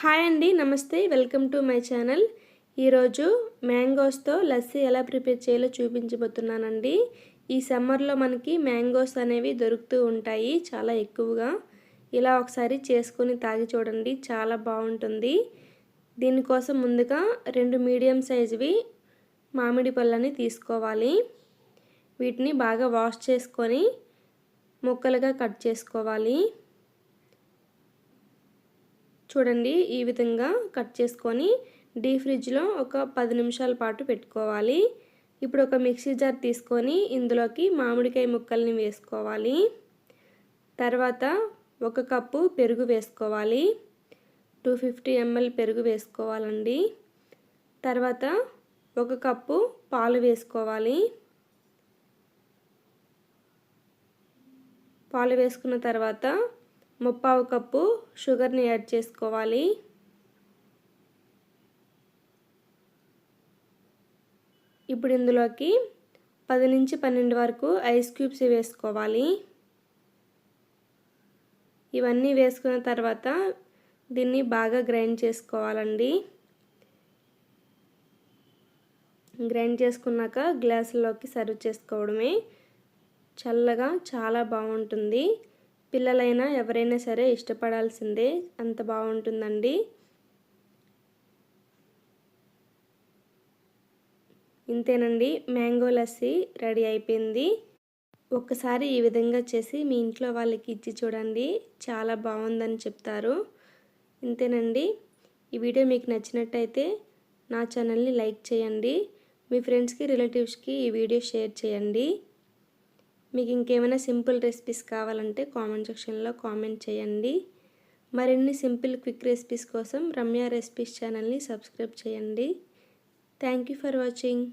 Hi అండి నమస్తే. Welcome to my channel. ఈరోజు మ్యాంగోస్తో లస్సీ ఎలా ప్రిపేర్ చేయాలో చూపించబోతున్నానండి. ఈ సమ్మర్లో మనకి మ్యాంగోస్ అనేవి దొరుకుతూ ఉంటాయి చాలా ఎక్కువగా. ఇలా ఒకసారి చేసుకొని తాగి చూడండి చాలా బాగుంటుంది. దీనికోసం ముందుగా రెండు మీడియం సైజువి మామిడి పళ్ళని తీసుకోవాలి. వీటిని బాగా వాష్ చేసుకొని ముక్కలుగా కట్ చేసుకోవాలి. చూడండి ఈ విధంగా కట్ చేసుకొని డీ ఫ్రిడ్జ్లో ఒక పది నిమిషాల పాటు పెట్టుకోవాలి. ఇప్పుడు ఒక మిక్సీ జార్ తీసుకొని ఇందులోకి మామిడికాయ ముక్కల్ని వేసుకోవాలి. తర్వాత ఒక కప్పు పెరుగు వేసుకోవాలి. టూ ఫిఫ్టీ ఎంఎల్ పెరుగు వేసుకోవాలండి. తర్వాత ఒక కప్పు పాలు వేసుకోవాలి. పాలు వేసుకున్న తర్వాత ముప్పావు కప్పు షుగర్ని యాడ్ చేసుకోవాలి. ఇప్పుడు ఇందులోకి పది నుంచి పన్నెండు వరకు ఐస్ క్యూబ్స్ వేసుకోవాలి. ఇవన్నీ వేసుకున్న తర్వాత దీన్ని బాగా గ్రైండ్ చేసుకోవాలండి. గ్రైండ్ చేసుకున్నాక గ్లాసులోకి సర్వ్ చేసుకోవడమే చల్లగా చాలా బాగుంటుంది. పిల్లలైనా ఎవరైనా సరే ఇష్టపడాల్సిందే. అంత బాగుంటుందండి. ఇంతేనండి. మ్యాంగో లస్సీ రెడీ అయిపోయింది. ఒక్కసారి ఈ విధంగా చేసి మీ ఇంట్లో వాళ్ళకి ఇచ్చి చూడండి. చాలా బాగుందని చెప్తారు. ఇంతేనండి. ఈ వీడియో మీకు నచ్చినట్టయితే నా ఛానల్ని లైక్ చేయండి. మీ ఫ్రెండ్స్కి రిలేటివ్స్కి ఈ వీడియో షేర్ చేయండి. మీకు ఇంకేమైనా సింపుల్ రెసిపీస్ కావాలంటే కామెంట్ సెక్షన్లో కామెంట్ చేయండి. మరిన్ని సింపుల్ క్విక్ రెసిపీస్ కోసం రమ్య రెసిపీస్ ఛానల్ని సబ్స్క్రైబ్ చేయండి. Thank you for watching.